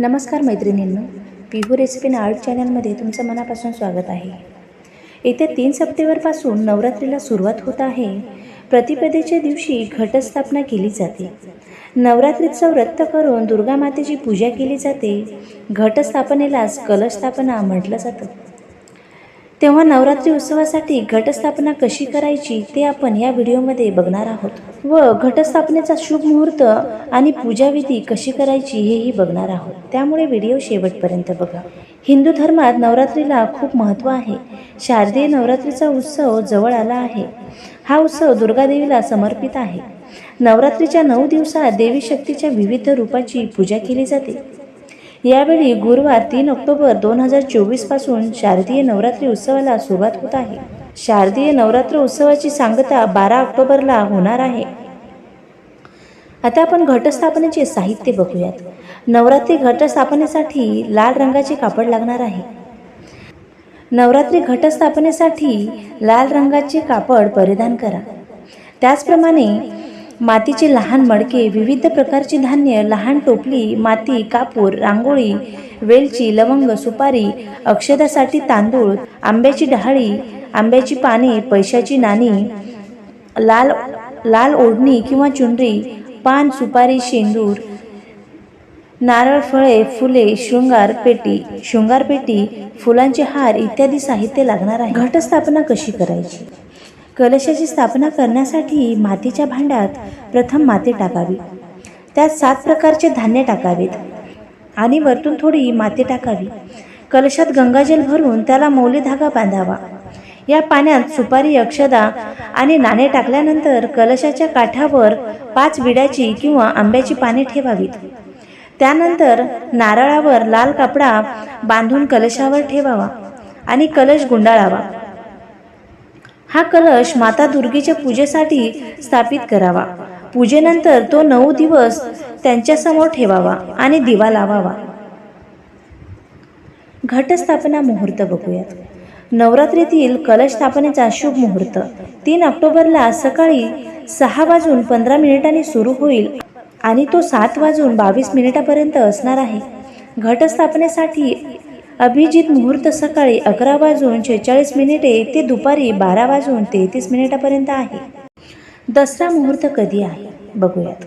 नमस्कार मैत्रिणींनो पिहू recipe art चॅनलमध्ये तुमचं मनापासून स्वागत आहे. येत्या तीन सप्टेंबरपासून नवरात्रीला सुरुवात होत आहे. प्रतिपदेच्या दिवशी घटस्थापना केली जाते. नवरात्रीचं व्रत करून दुर्गा मातेची पूजा केली जाते. घटस्थापनेलाच कलशस्थापना म्हटलं जातं. तेव्हा नवरात्री उत्सवासाठी घटस्थापना कशी करायची ते आपण या व्हिडिओमध्ये बघणार आहोत. व घटस्थापनेचा शुभ मुहूर्त आणि पूजाविधी कशी करायची हेही बघणार आहोत. त्यामुळे व्हिडिओ शेवटपर्यंत बघा. हिंदू धर्मात नवरात्रीला खूप महत्त्व आहे. शारदीय नवरात्रीचा उत्सव जवळ आला आहे. हा उत्सव दुर्गादेवीला समर्पित आहे. नवरात्रीच्या नऊ दिवसात देवी शक्तीच्या विविध रूपाची पूजा केली जाते. यावेळी गुरुवार तीन ऑक्टोबर दोन हजार चोवीसपासून शारदीय नवरात्री उत्सवाला सुरुवात होत आहे. शारदीय नवरात्र उत्सवाची सांगता बारा ऑक्टोबरला होणार आहे. आता आपण घटस्थापनेचे साहित्य बघूयात. नवरात्री घटस्थापनेसाठी लाल रंगाचे कापड लागणार आहे. नवरात्री घटस्थापनेसाठी लाल रंगाचे कापड परिधान करा. त्याचप्रमाणे मातीचे लहान मडके विविध प्रकारचे धान्य लहान टोपली माती कापूर रांगोळी वेलची लवंग सुपारी अक्षदासाठी तांदूळ आंब्याची डहाळी आंब्याची पाने पैशाची नाणी लाल लाल ओढणी किंवा चुनरी पान सुपारी शेंदूर नारळ फळे फुले शृंगार पेटी शृंगार पेटी फुलांचे हार इत्यादी साहित्य लागणार आहे. घटस्थापना कशी करायची? कलशाची स्थापना करण्यासाठी मातीच्या भांड्यात प्रथम माती टाकावी. त्यात सात प्रकारचे धान्य टाकावेत आणि वरतून थोडी माती टाकावी. कलशात गंगाजल भरून त्याला मौली धागा बांधावा. या पाण्यात सुपारी अक्षदा आणि नाणे टाकल्यानंतर कलशाच्या काठावर पाच विड्याची किंवा आंब्याची पाने ठेवावीत. त्यानंतर नारळावर लाल कपडा बांधून कलशावर ठेवावा आणि कलश गुंडाळावा. हा कलश माता दुर्गेच्या पूजेसाठी स्थापित करावा. पूजेनंतर तो नऊ दिवस त्यांच्यासमोर ठेवावा आणि दिवा लावावा. घटस्थापना मुहूर्त बघूयात. नवरात्रीतील कलश स्थापनेचा शुभ मुहूर्त. तीन ऑक्टोबरला सकाळी सहा वाजून पंधरा मिनिटांनी सुरू होईल आणि तो सात वाजून बावीस मिनिटापर्यंत असणार आहे. घटस्थापनेसाठी अभिजित मुहूर्त सकाळी अकरा वाजून शेहेचाळीस मिनिटे ते दुपारी बारा वाजून तेहतीस मिनिटापर्यंत आहे. दसरा मुहूर्त कधी आहे? बघूयात.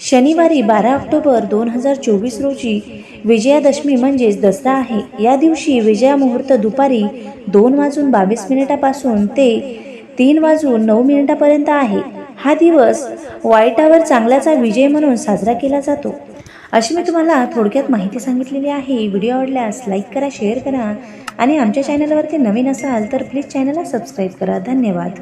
शनिवारी बारा ऑक्टोबर दोन हजार चोवीस रोजी विजयादशमी म्हणजेच दसरा आहे. या दिवशी विजया मुहूर्त दुपारी दोन वाजून बावीस मिनिटापासून ते तीन वाजून नऊ मिनिटापर्यंत आहे. हा दिवस वाईटावर चांगल्याचा विजय म्हणून साजरा केला जातो. अशी मी तुम्हाला थोडक्यात माहिती सांगितलेली आहे. व्हिडिओ आवडल्यास लाईक करा शेअर करा आणि आमच्या चॅनलवरती नवीन असाल तर प्लीज चॅनलला सबस्क्राईब करा. धन्यवाद.